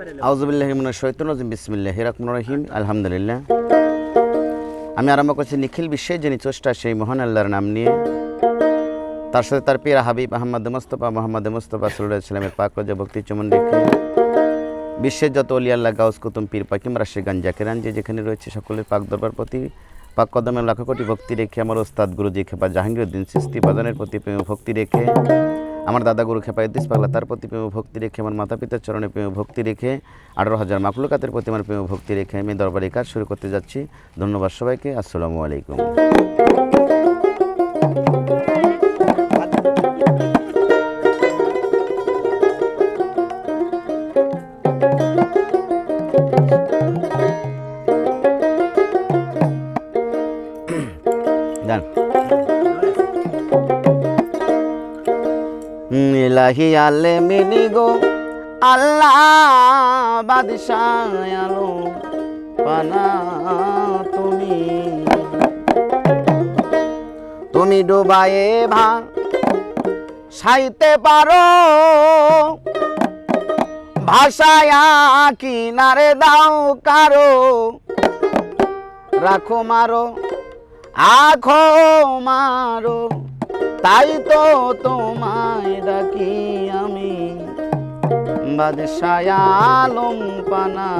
আউজুবিল্লাহ মিনাশ শৈতানির রাজিম। বিসমিল্লাহির রহমানির রহিম। আলহামদুলিল্লাহ। আমি আরম্ভ করছি নিখিল বিশ্বে, যিনি চষ্টা সেই মহান আল্লাহর নাম নিয়ে। তার সাথে তার পিয়া হাবিব আহমদ মোস্তফা, মোহাম্মদ মোস্তফা সাল্লাহ ইসলামের পাক ভক্তি চমন রেখে বিশ্বের যত অলি আল্লাহ, গাউস, কুতুম, পীর, পাকিম, রাশি, গাঞ্জা, কেরান, যে যেখানে রয়েছে, সকলের পাক দরবার প্রতি, পাক কদমে লাখো কোটি ভক্তি রেখে, আমার ওস্তাদ গুরুজি খেপা জাহাঙ্গীরউদ্দিন সৃষ্টি বাদনের প্রতি প্রেম ভক্তি রেখে আমার দাদা গুরু খেপা ইদ্দিস পাগলা, তার প্রতি প্রেম ভক্তি রেখে, আমার মাতা পিতার চরণে প্রেম ভক্তি রেখে, আঠারো হাজার মাকলুকাতের প্রতি আমার প্রেম ভক্তি রেখে আমি দরবারে কাজ শুরু করতে যাচ্ছি। ধন্যবাদ সবাইকে, আসসালামু আলাইকুম। যান ইলাহি আলে মিনি গো, আল্লাহ আলো পানা তুমি। তুমি ডুবায়ে ভা, সাইতে পারো। ভাষায় কিনারে দাও কারও। রাখো মারো, আখো মারো। তাই তো তোমায় ডাকি আমি। বাদশায় আলম পানা।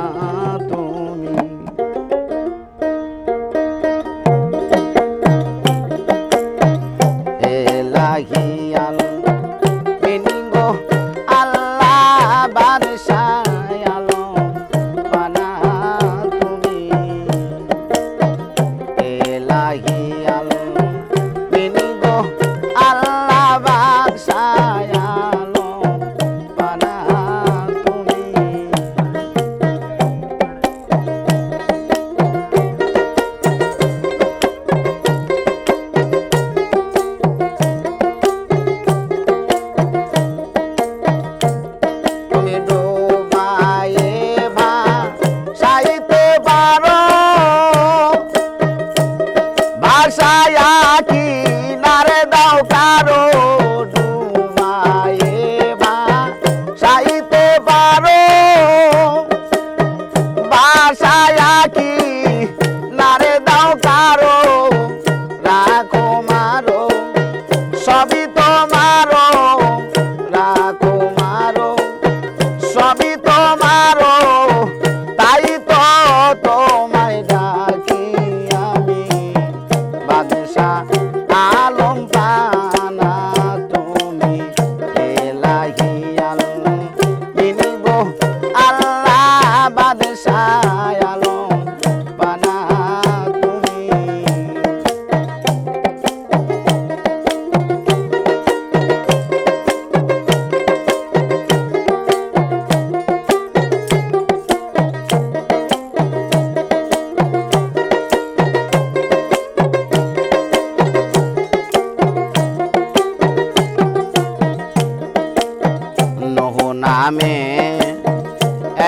কারও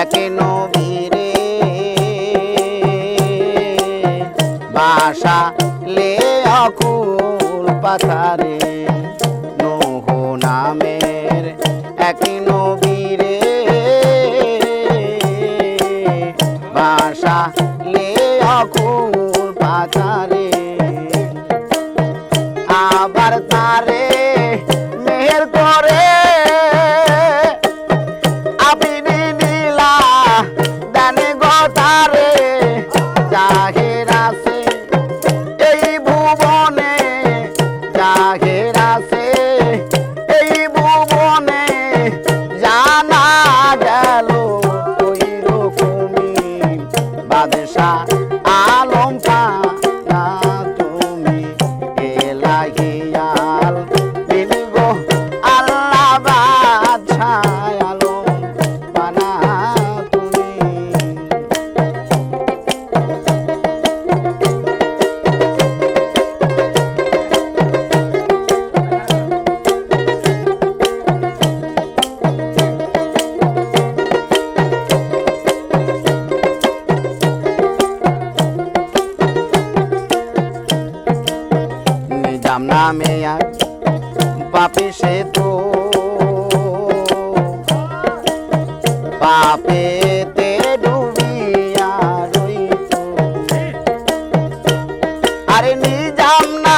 এক নবীরে বাসা লে অকুল পাথারে বাদশাহ আলম নামে আর পাপে সে তো। পাপেতে ডুবিয়া রইত আরে নিজাম না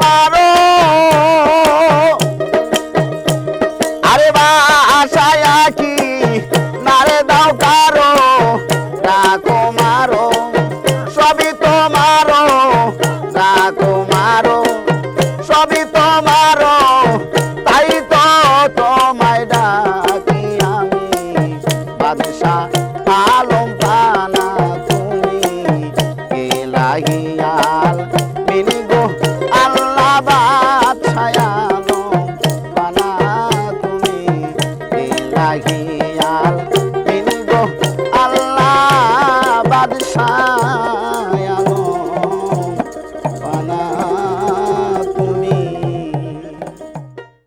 পায়